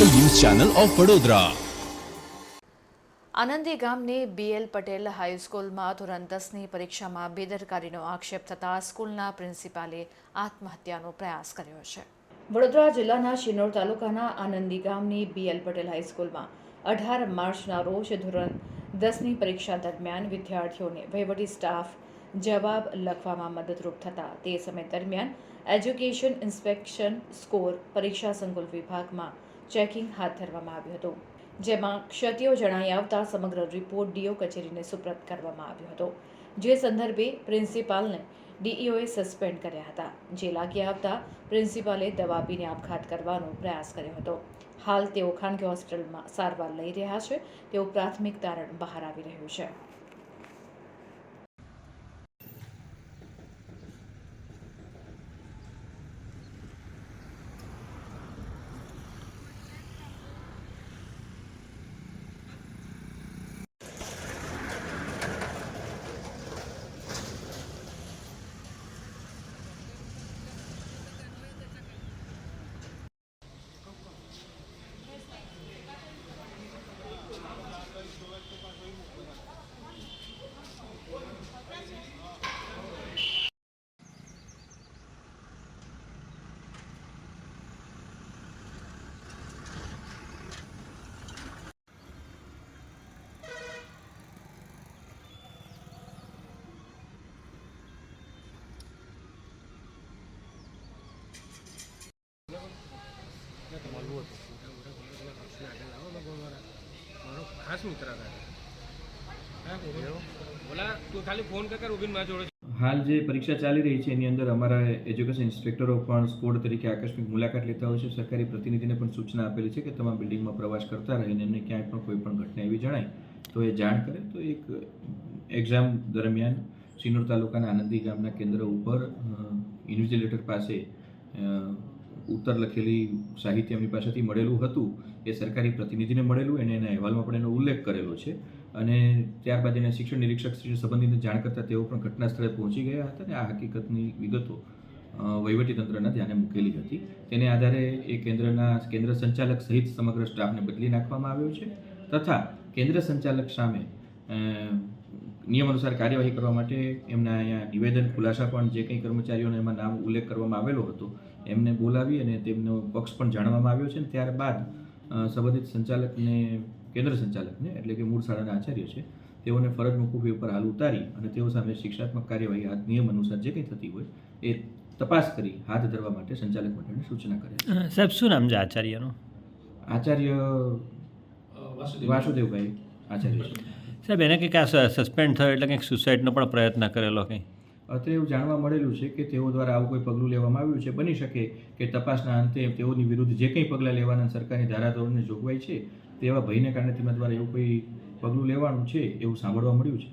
Channel of Vadodara. Anandi ગામની BL Patel હાઈસ્કૂલમાં ધોરણ દસની પરીક્ષામાં બેદરકારીનો આક્ષેપ થતાં સ્કૂલના પ્રિન્સિપાલે આત્મહત્યાનો પ્રયાસ કર્યો છે. વડોદરા જિલ્લાના શિનોર તાલુકાના આનંદી ગામની બીએલ પટેલ હાઈસ્કૂલમાં અઢાર માર્ચના રોજ ધોરણ દસની પરીક્ષા દરમિયાન વિદ્યાર્થીઓને વહીવટી સ્ટાફ જવાબ લખવામાં મદદરૂપ થતા તે સમય દરમિયાન એજ્યુકેશન ઇન્સ્પેક્શન સ્કોર પરીક્ષા સંકુલ વિભાગમાં ચેકિંગ હાથ ધરવામાં આવ્યું હતું, જેમાં ક્ષતિઓ જણાઈ આવતા સમગ્ર રિપોર્ટ ડીઓ કચેરીને સુપ્રત કરવામાં આવ્યો હતો, જે સંદર્ભે પ્રિન્સિપાલને ડીઈઓએ સસ્પેન્ડ કર્યા હતા, જે લાગી આવતા પ્રિન્સિપાલે દવા પીને આપઘાત કરવાનો પ્રયાસ કર્યો હતો. હાલ તેઓ ખાનગી હોસ્પિટલમાં સારવાર લઈ રહ્યા છે તેવું પ્રાથમિક તારણ બહાર આવી રહ્યું છે. ખાલી ફોન કર ઉભીને મારા હાલ જે પરીક્ષા ચાલી રહી છે, એની અંદર અમારા એજ્યુકેશન ઇન્સ્પેક્ટરો પણ સ્કોડ તરીકે આકસ્મિક મુલાકાત લેતા હોય છે. સરકારી પ્રતિનિધિને પણ સૂચના આપેલી છે કે તમામ બિલ્ડિંગમાં પ્રવાસ કરતા રહીને એમને ક્યાંય પણ કોઈ પણ ઘટના એવી જણાય, તો એ જાણ કરે. તો એક એક્ઝામ દરમિયાન સિનોર તાલુકાના આનંદી ગામના કેન્દ્ર ઉપર ઇન્વિજિલેટર પાસે ઉત્તર લખેલી સાહિત્ય એમની પાસેથી મળેલું હતું. એ સરકારી પ્રતિનિધિને મળેલું, એને એના અહેવાલમાં પણ એનો ઉલ્લેખ કરેલો છે. અને ત્યારબાદ એને શિક્ષણ નિરીક્ષક શ્રી સંબંધિત જાણ કરતાં તેઓ પણ ઘટના સ્થળે પહોંચી ગયા હતા અને આ હકીકતની વિગતો વહીવટીતંત્રના ધ્યાને મૂકેલી હતી. તેને આધારે એ કેન્દ્રના, કેન્દ્ર સંચાલક સહિત સમગ્ર સ્ટાફને બદલી નાખવામાં આવ્યો છે તથા કેન્દ્ર સંચાલક સામે નિયમ અનુસાર કાર્યવાહી કરવા માટે એમના અહીંયા નિવેદન, ખુલાસા પણ જે કંઈ કર્મચારીઓને એમાં નામ ઉલ્લેખ કરવામાં આવેલો હતો એમને બોલાવી અને તેમનો પક્ષ પણ જાણવામાં આવ્યો છે અને ત્યારબાદ સંબંધિત સંચાલકને કેન્દ્ર સંચાલકને એટલે કે મૂળ શાળાના આચાર્ય છે તેઓને ફરજ મોકૂફી ઉપર હાલ ઉતારી અને તેઓ સામે શિક્ષાત્મક કાર્યવાહી હાથ નિયમ અનુસાર જે કંઈ થતી હોય એ તપાસ કરી હાથ ધરવા માટે સંચાલક મંડળને સૂચના કરે સાહેબ શું નામ છે આચાર્યનું? આચાર્ય વાસુદેવભાઈ. આચાર્ય છે. સાહેબ એને કંઈક આ સસ્પેન્ડ થયો એટલે કંઈક સુસાઇડનો પણ પ્રયત્ન કરેલો કંઈ? અત્રે એવું જાણવા મળેલું છે કે તેઓ દ્વારા આવું કોઈ પગલું લેવામાં આવ્યું છે? બની શકે કે તપાસના અંતે તેઓની વિરુદ્ધ જે કંઈ પગલાં લેવાના સરકારની ધારાધોરણની જોગવાઈ છે તેવા ભયને કારણે તેમના દ્વારા એવું કોઈ પગલું લેવાનું છે એવું સાંભળવા મળ્યું છે?